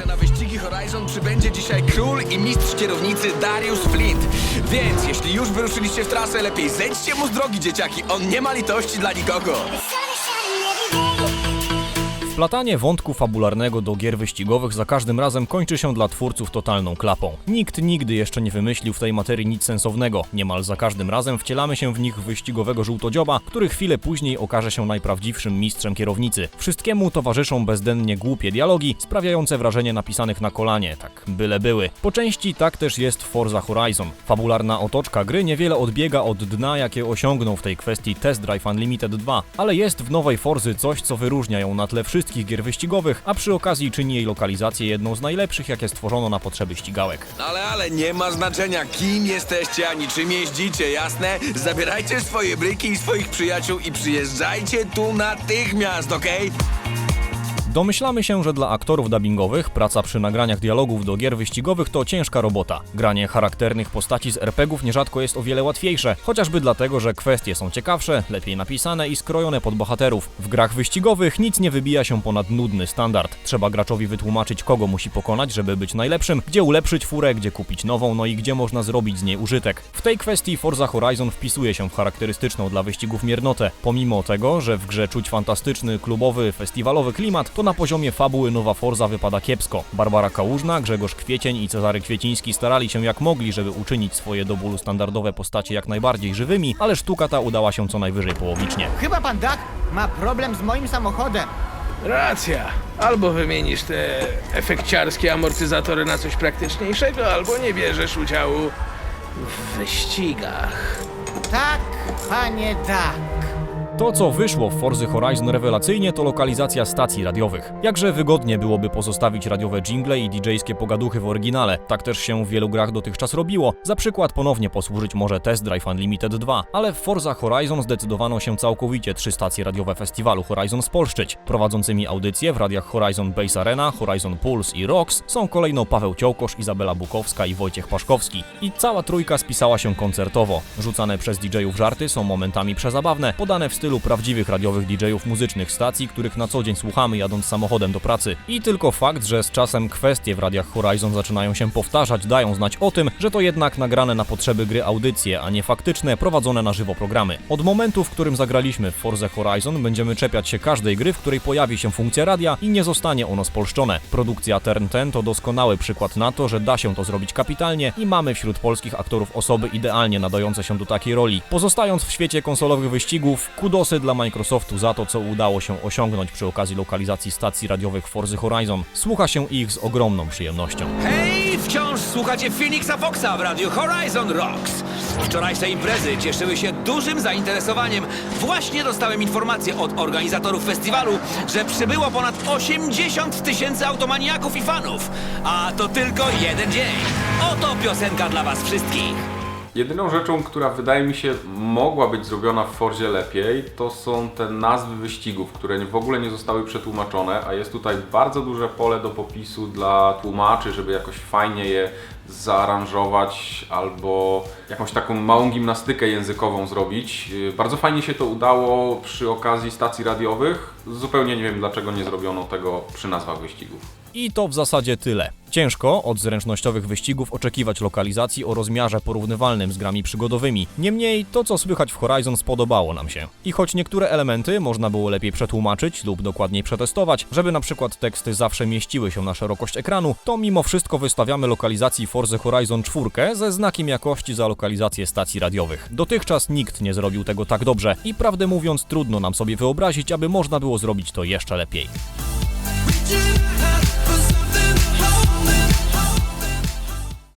że na wyścigi Horizon przybędzie dzisiaj król i mistrz kierownicy Darius Flint. Więc jeśli już wyruszyliście w trasę, lepiej zejdźcie mu z drogi, dzieciaki. On nie ma litości dla nikogo. Wplatanie wątku fabularnego do gier wyścigowych za każdym razem kończy się dla twórców totalną klapą. Nikt nigdy jeszcze nie wymyślił w tej materii nic sensownego. Niemal za każdym razem wcielamy się w nich wyścigowego żółtodzioba, który chwilę później okaże się najprawdziwszym mistrzem kierownicy. Wszystkiemu towarzyszą bezdennie głupie dialogi, sprawiające wrażenie napisanych na kolanie, tak byle były. Po części tak też jest w Forza Horizon. Fabularna otoczka gry niewiele odbiega od dna, jakie osiągnął w tej kwestii Test Drive Unlimited 2, ale jest w nowej Forzy coś, co wyróżnia ją na tle wszystkich gier wyścigowych, a przy okazji czyni jej lokalizację jedną z najlepszych, jakie stworzono na potrzeby ścigałek. Ale, ale nie ma znaczenia, kim jesteście, ani czym jeździcie, jasne? Zabierajcie swoje bryki i swoich przyjaciół i przyjeżdżajcie tu natychmiast, okej? Domyślamy się, że dla aktorów dubbingowych praca przy nagraniach dialogów do gier wyścigowych to ciężka robota. Granie charakternych postaci z RPGów nierzadko jest o wiele łatwiejsze, chociażby dlatego, że kwestie są ciekawsze, lepiej napisane i skrojone pod bohaterów. W grach wyścigowych nic nie wybija się ponad nudny standard. Trzeba graczowi wytłumaczyć, kogo musi pokonać, żeby być najlepszym, gdzie ulepszyć furę, gdzie kupić nową, no i gdzie można zrobić z niej użytek. W tej kwestii Forza Horizon wpisuje się w charakterystyczną dla wyścigów miernotę. Pomimo tego, że w grze czuć fantastyczny, klubowy, festiwalowy klimat, to na poziomie fabuły nowa Forza wypada kiepsko. Barbara Kałużna, Grzegorz Kwiecień i Cezary Kwieciński starali się jak mogli, żeby uczynić swoje do bólu standardowe postacie jak najbardziej żywymi, ale sztuka ta udała się co najwyżej połowicznie. Chyba pan Duck ma problem z moim samochodem. Racja. Albo wymienisz te efekciarskie amortyzatory na coś praktyczniejszego, albo nie bierzesz udziału w wyścigach. Tak, panie Duck. To, co wyszło w Forzy Horizon rewelacyjnie, to lokalizacja stacji radiowych. Jakże wygodnie byłoby pozostawić radiowe jingle i DJ-skie pogaduchy w oryginale. Tak też się w wielu grach dotychczas robiło. Za przykład ponownie posłużyć może Test Drive Unlimited 2, ale w Forza Horizon zdecydowano się całkowicie trzy stacje radiowe festiwalu Horizon spolszczyć. Prowadzącymi audycje w radiach Horizon Base Arena, Horizon Pulse i Rocks są kolejno Paweł Ciołkosz, Izabela Bukowska i Wojciech Paszkowski. I cała trójka spisała się koncertowo. Rzucane przez DJ-ów żarty są momentami przezabawne, podane w stylu prawdziwych radiowych DJ-ów muzycznych stacji, których na co dzień słuchamy jadąc samochodem do pracy. I tylko fakt, że z czasem kwestie w radiach Horizon zaczynają się powtarzać, dają znać o tym, że to jednak nagrane na potrzeby gry audycje, a nie faktyczne, prowadzone na żywo programy. Od momentu, w którym zagraliśmy w Forze Horizon, będziemy czepiać się każdej gry, w której pojawi się funkcja radia i nie zostanie ono spolszczone. Produkcja Turn 10 to doskonały przykład na to, że da się to zrobić kapitalnie i mamy wśród polskich aktorów osoby idealnie nadające się do takiej roli. Pozostając w świecie konsolowych wyścigów, kudosy dla Microsoftu za to, co udało się osiągnąć przy okazji lokalizacji stacji radiowych Forzy Horizon. Słucha się ich z ogromną przyjemnością. Hej, wciąż słuchacie Phoenixa Foxa w radiu Horizon Rocks. Wczorajsze imprezy cieszyły się dużym zainteresowaniem. Właśnie dostałem informację od organizatorów festiwalu, że przybyło ponad 80 tysięcy automaniaków i fanów. A to tylko jeden dzień. Oto piosenka dla was wszystkich. Jedyną rzeczą, która wydaje mi się mogła być zrobiona w Forzie lepiej, to są te nazwy wyścigów, które w ogóle nie zostały przetłumaczone, a jest tutaj bardzo duże pole do popisu dla tłumaczy, żeby jakoś fajnie je zaaranżować albo jakąś taką małą gimnastykę językową zrobić. Yy, Bardzo fajnie się to udało przy okazji stacji radiowych. Zupełnie nie wiem dlaczego nie zrobiono tego przy nazwach wyścigów. I to w zasadzie tyle. Ciężko od zręcznościowych wyścigów oczekiwać lokalizacji o rozmiarze porównywalnym z grami przygodowymi. Niemniej to, co słychać w Horizon spodobało nam się. I choć niektóre elementy można było lepiej przetłumaczyć lub dokładniej przetestować, żeby na przykład teksty zawsze mieściły się na szerokość ekranu, to mimo wszystko wystawiamy lokalizacji Forza Horizon 4 ze znakiem jakości za lokalizację stacji radiowych. Dotychczas nikt nie zrobił tego tak dobrze i prawdę mówiąc trudno nam sobie wyobrazić, aby można było zrobić to jeszcze lepiej.